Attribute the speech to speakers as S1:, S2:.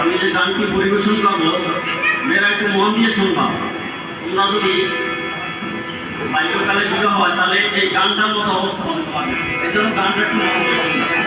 S1: আমি যে গানটি পরিবেশন করব, মেয়েরা একটু মন দিয়ে শুনবা। তোমরা যদি বাল্যকালে বিবাহ হয় তাহলে এই গানটার মতো অবস্থা হবে তোমাদের এই জন্য গানটা একটু মন দিয়ে শুনবা।